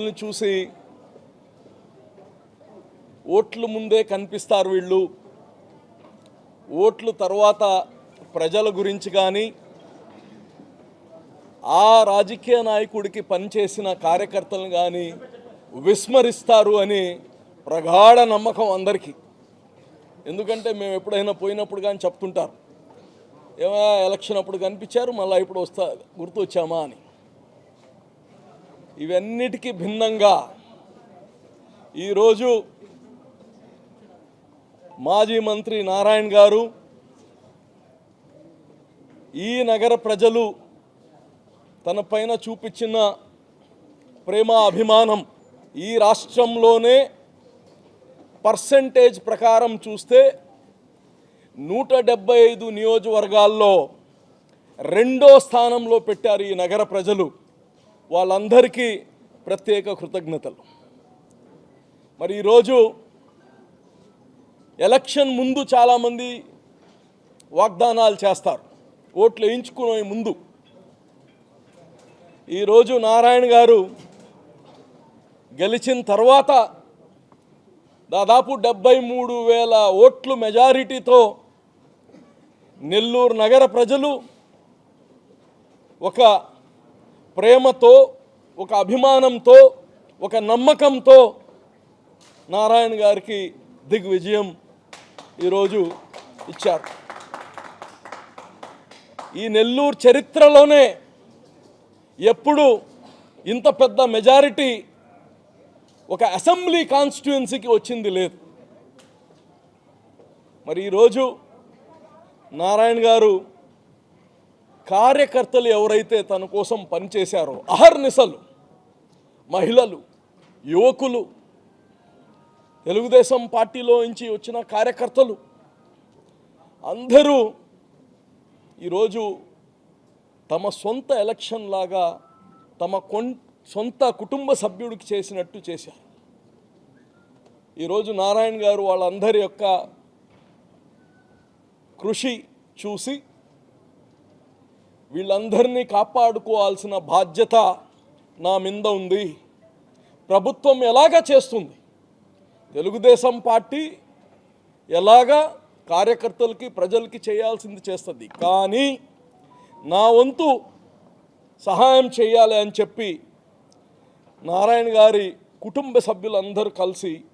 ని చూసి ఓట్లు ముందే కనిపిస్తారు వీళ్ళు. ఓట్లు తర్వాత ప్రజల గురించి కానీ ఆ రాజకీయ నాయకుడికి పనిచేసిన కార్యకర్తలను కానీ విస్మరిస్తారు అని ప్రగాఢ నమ్మకం అందరికీ. ఎందుకంటే మేము ఎప్పుడైనా పోయినప్పుడు కానీ చెప్తుంటారు. ఏమైనా ఎలక్షన్ అప్పుడు కనిపించారు మళ్ళీ ఇప్పుడు వస్తా గుర్తు వచ్చామా అని. ఇవన్నిటికీ భిన్నంగా ఈరోజు మాజీ మంత్రి నారాయణ గారు ఈ నగర ప్రజలు తన పైన చూపించిన ప్రేమ అభిమానం ఈ రాష్ట్రంలోనే పర్సంటేజ్ ప్రకారం చూస్తే నూట డెబ్బై ఐదు నియోజకవర్గాల్లో రెండో స్థానంలో పెట్టారు ఈ నగర ప్రజలు. వాళ్ళందరికీ ప్రత్యేక కృతజ్ఞతలు. మరి ఈరోజు ఎలక్షన్ ముందు చాలామంది వాగ్దానాలు చేస్తారు. ఓట్లు వేయించుకునే ముందు. ఈరోజు నారాయణ గారు గెలిచిన తర్వాత దాదాపు డెబ్బై మూడు వేల ఓట్లు మెజారిటీతో నెల్లూరు నగర ప్రజలు ఒక ప్రేమతో ఒక అభిమానంతో ఒక నమ్మకంతో నారాయణ గారికి దిగ్విజయం ఈరోజు ఇచ్చారు. ఈ నెల్లూరు చరిత్రలోనే ఎప్పుడు ఇంత పెద్ద మెజారిటీ ఒక అసెంబ్లీ కాన్స్టిట్యుయెన్సీకి వచ్చింది లేదు. మరి ఈరోజు నారాయణ గారు కార్యకర్తలు ఎవరైతే తన కోసం పనిచేశారో అహర్నిశలు మహిళలు యువకులు తెలుగుదేశం పార్టీలో నుంచి వచ్చిన కార్యకర్తలు అందరూ ఈరోజు తమ సొంత ఎలక్షన్ లాగా తమ కొన్ సొంత కుటుంబ సభ్యుడికి చేసినట్టు చేశారు. ఈరోజు నారాయణ గారు వాళ్ళందరి యొక్క కృషి చూసి వీళ్ళందరినీ కాపాడుకోవాల్సిన బాధ్యత నా మీద ఉంది. ప్రభుత్వం ఎలాగా చేస్తుంది? తెలుగుదేశం పార్టీ ఎలాగా కార్యకర్తలకి ప్రజలకి చేయాల్సింది చేస్తుంది. కానీ నా వంతు సహాయం చేయాలి అని చెప్పి నారాయణ గారి కుటుంబ సభ్యులందరూ కలిసి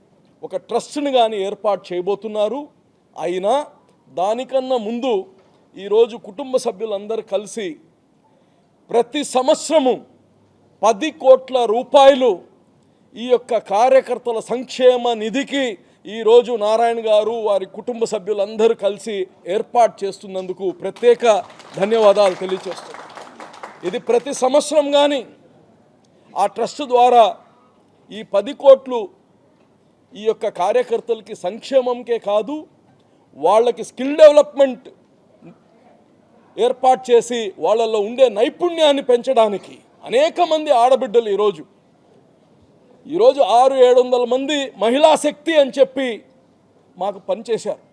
ఒక ట్రస్ట్ని కానీ ఏర్పాటు చేయబోతున్నారు. అయినా దానికన్నా ముందు ఈరోజు కుటుంబ సభ్యులందరూ కలిసి ప్రతి సంవత్సరము పది కోట్ల రూపాయలు ఈ యొక్క కార్యకర్తల సంక్షేమ నిధికి ఈరోజు నారాయణ గారు వారి కుటుంబ సభ్యులందరూ కలిసి ఏర్పాటు చేస్తున్నందుకు ప్రత్యేక ధన్యవాదాలు తెలియజేస్తున్నాను ఇది ప్రతి సంవత్సరం కానీ ఆ ట్రస్ట్ ద్వారా ఈ పది కోట్లు ఈ యొక్క కార్యకర్తలకి సంక్షేమంకే కాదు వాళ్ళకి స్కిల్ డెవలప్మెంట్ ఏర్పాటు చేసి వాళ్ళల్లో ఉండే నైపుణ్యాన్ని పెంచడానికి అనేక మంది ఆడబిడ్డలు ఈరోజు. ఈరోజు ఆరు ఏడు వందల మంది మహిళా శక్తి అని చెప్పి మాకు పనిచేశారు.